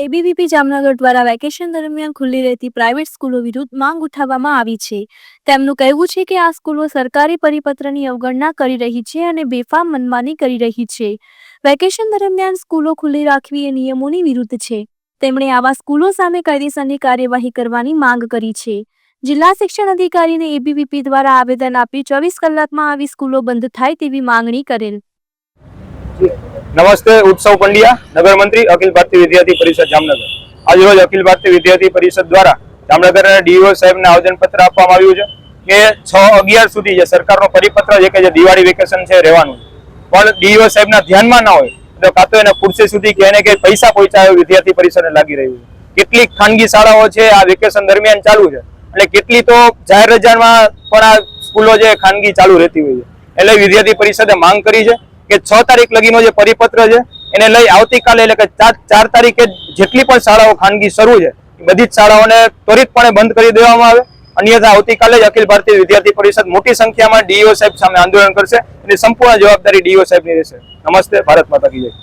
ABVP Jamnagar દ્વારા vacation દરમિયાન ખુલ્લી રહેતી પ્રાઇવેટ સ્કૂલો વિરુદ્ધ માંગ ઉઠાવવામાં આવી છે. તેમનું કહેવું છે કે આ સ્કૂલો સરકારી પરિપત્રની અવગણના કરી રહી છે અને બેફામ મનમાની કરી રહી છે. વેકેશન દરમિયાન સ્કૂલો ખુલ્લી રાખવી એ નિયમોની વિરુદ્ધ છે. તેમણે આવા સ્કૂલો સામે કાયદેસરની કાર્યવાહી કરવાની માંગ કરી છે. જિલ્લા શિક્ષણ અધિકારીને એબીવીપી દ્વારા આવેદન આપી ચોવીસ કલાકમાં આવી સ્કૂલો બંધ થાય તેવી માંગણી કરેલ. નમસ્તે ઉત્સવ પંડ્યા નગર મંત્રી અખિલ ભારતીય વિદ્યાર્થી પરિષદ, જામનગર. આજ રોજ અખિલ ભારતીય વિદ્યાર્થી પરિષદ દ્વારા જામનગર ડીઓ સાહેબને આવેદનપત્ર આપવામાં આવ્યું છે કે છ અગિયાર સુધી જે સરકારનો પરિપત્ર છે કે જે દિવાળી વેકેશન છે રહેવાનું પણ ડીઓ સાહેબના ધ્યાનમાં ના હોય, તો કાં તો એને ખુરશી સુધી કે એને કે પૈસા પહોંચાડે વિદ્યાર્થી પરિષદને લાગી રહ્યું છે. કેટલીક ખાનગી શાળાઓ છે આ વેકેશન દરમિયાન ચાલુ છે અને કેટલી તો જાહેર રજામાં પણ આ સ્કૂલો જે ખાનગી ચાલુ રહેતી હોય છે. એટલે વિદ્યાર્થી પરિષદે માંગ કરી છે કે છ તારીખ લગીનો જે પરિપત્ર છે, એને લઈ આવતીકાલે એટલે કે ચાર તારીખે જેટલી પણ શાળાઓ ખાનગી શરૂ છે બધી જ શાળાઓને ત્વરિતપણે બંધ કરી દેવામાં આવે. અન્યથા આવતીકાલે જ અખિલ ભારતીય વિદ્યાર્થી પરિષદ મોટી સંખ્યામાં ડીઓ સાહેબ સામે આંદોલન કરશે એની સંપૂર્ણ જવાબદારી ડીઓ સાહેબની રહેશે. નમસ્તે, ભારત માતા કી જય.